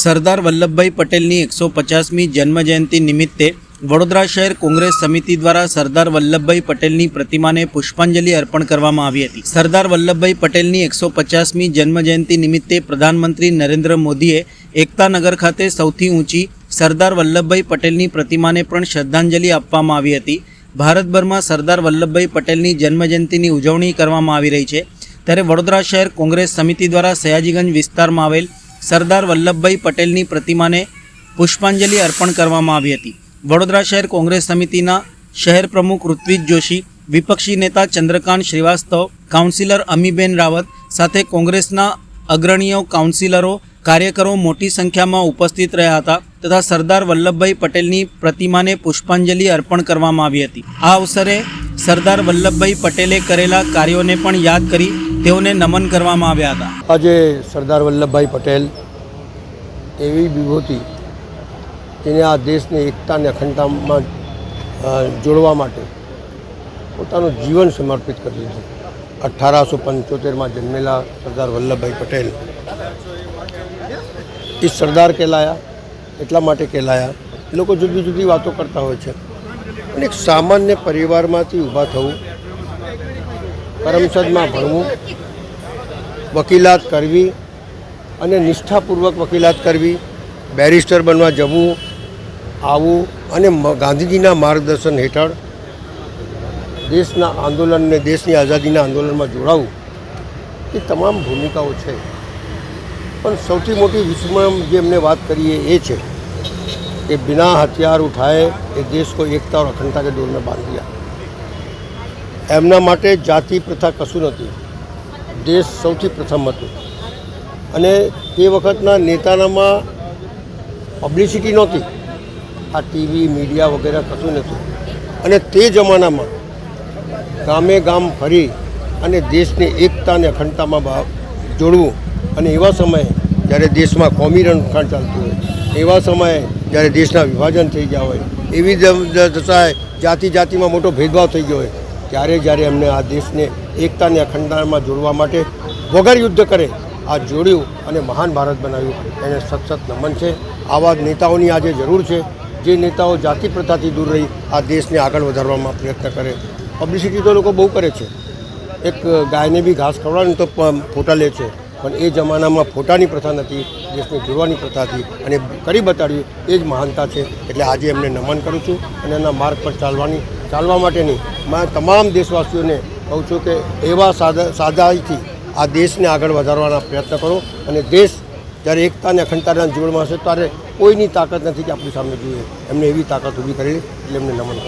સરદાર વલ્લભભાઈ પટેલની એકસો પચાસમી જન્મજયંતિ નિમિત્તે વડોદરા શહેર કોંગ્રેસ સમિતિ દ્વારા સરદાર વલ્લભભાઈ પટેલની પ્રતિમાને પુષ્પાંજલિ અર્પણ કરવામાં આવી હતી. સરદાર વલ્લભભાઈ પટેલની એકસો પચાસમી જન્મજયંતિ નિમિત્તે પ્રધાનમંત્રી નરેન્દ્ર મોદીએ એકતાનગર ખાતે સૌથી ઊંચી સરદાર વલ્લભભાઈ પટેલની પ્રતિમાને પણ શ્રદ્ધાંજલિ આપવામાં આવી હતી. ભારતભરમાં સરદાર વલ્લભભાઈ પટેલની જન્મજયંતિની ઉજવણી કરવામાં આવી રહી છે. ત્યારે વડોદરા શહેર કોંગ્રેસ સમિતિ દ્વારા સયાજીગંજ વિસ્તારમાં આવેલ સરદાર વલ્લભભાઈ પટેલની પ્રતિમાને પુષ્પાંજલિ અર્પણ કરવામાં આવી હતી. વડોદરા શહેર કોંગ્રેસ સમિતિના શહેર પ્રમુખ ઋત્વિજ જોશી, વિપક્ષી નેતા ચંદ્રકાંત શ્રીવાસ્તવ, કાઉન્સિલર અમીબેન રાવત સાથે કોંગ્રેસના અગ્રણીઓ, કાઉન્સિલરો, કાર્યકરો મોટી સંખ્યામાં ઉપસ્થિત રહ્યા હતા તથા સરદાર વલ્લભભાઈ પટેલની પ્રતિમાને પુષ્પાંજલિ અર્પણ કરવામાં આવી હતી. આ અવસરે સરદાર વલ્લભભાઈ પટેલે કરેલા કાર્યોને પણ યાદ કરી તેઓને નમન કરવામાં આવ્યા હતા. આજે સરદાર વલ્લભભાઈ પટેલ એવી વિભૂતિ જેને આ દેશને એકતા અને અખંડતામાં જોડવા માટે પોતાનું જીવન સમર્પિત કરી દીધું અઠારસો પંચોતેરમાં જન્મેલા સરદાર વલ્લભભાઈ પટેલ. એ સરદાર કહેલાયા, એટલા માટે કહેલાયા લોકો જુદી જુદી વાતો કરતા હોય છે. અને એક સામાન્ય પરિવારમાંથી ઊભા થવું કરમસદમાં ભણવું વકીલાત કરવી અને નિષ્ઠાપૂર્વક વકીલાત કરવી બેરિસ્ટર બનવા જવું આવવું અને મ- ગાંધીજીના માર્ગદર્શન હેઠળ દેશના આંદોલનને દેશની આઝાદીના આંદોલનમાં જોડાવું એ તમામ ભૂમિકાઓ છે પણ સૌથી મોટી વિસ્મય જે એમને વાત કરીએ એ છે કે બિના હથિયાર ઉઠાએ એ દેશ को એકતા और અખંડતા के डोर में बांध दिया એમના માટે જાતિ પ્રથા કશું નથી દેશ સૌથી પ્રથમ હતું. અને તે વખતના નેતાનામાં પબ્લિસિટી નહોતી. આ ટીવી મીડિયા વગેરે કશું નથી. અને તે જમાનામાં ગામે ગામ ફરી અને દેશની એકતા અને અખંડતામાં જોડવું અને એવા સમયે જ્યારે દેશમાં કોમી રણખાણ ચાલતું હોય, એવા સમયે જ્યારે દેશના વિભાજન થઈ ગયા હોય, એવી દશાએ જાતિ જાતિમાં મોટો ભેદભાવ થઈ ગયો હોય ત્યારે જ્યારે એમને આ દેશને એકતા અને અખંડતામાં જોડવા માટે વગર યુદ્ધ કરે, આ જોડ્યું અને મહાન ભારત બનાવ્યું, એને સતત નમન છે. આવા નેતાઓની આજે જરૂર છે. જે નેતાઓ જાતિ પ્રથાથી દૂર રહી, આ દેશને આગળ વધારવામાં પ્રયત્ન કરે. પબ્લિસિટી તો લોકો બહુ કરે છે. એક ગાયને બી ઘાસ ખવડાવે તો ફોટા લે છે. પણ એ જમાનામાં ફોટાની પ્રથા નથી, દેશને જોડવાની પ્રથા હતી. અને કરી બતાડ્યું, એ જ મહાનતા છે. એટલે આજે એમને નમન કરું છું અને એના માર્ગ પર ચાલવાની ચાલવા માટેની મેં તમામ દેશવાસીઓને કહું છું કે એવા સાદા સાદાઈથી આ દેશને આગળ વધારવાના પ્રયત્ન કરો અને દેશ જ્યારે એકતા અને અખંડતાના જોડમાં હશે ત્યારે કોઈની તાકાત નથી કે આપણી સામે જોઈએ. એમને એવી તાકાત ઊભી કરેલી એટલે એમને નમન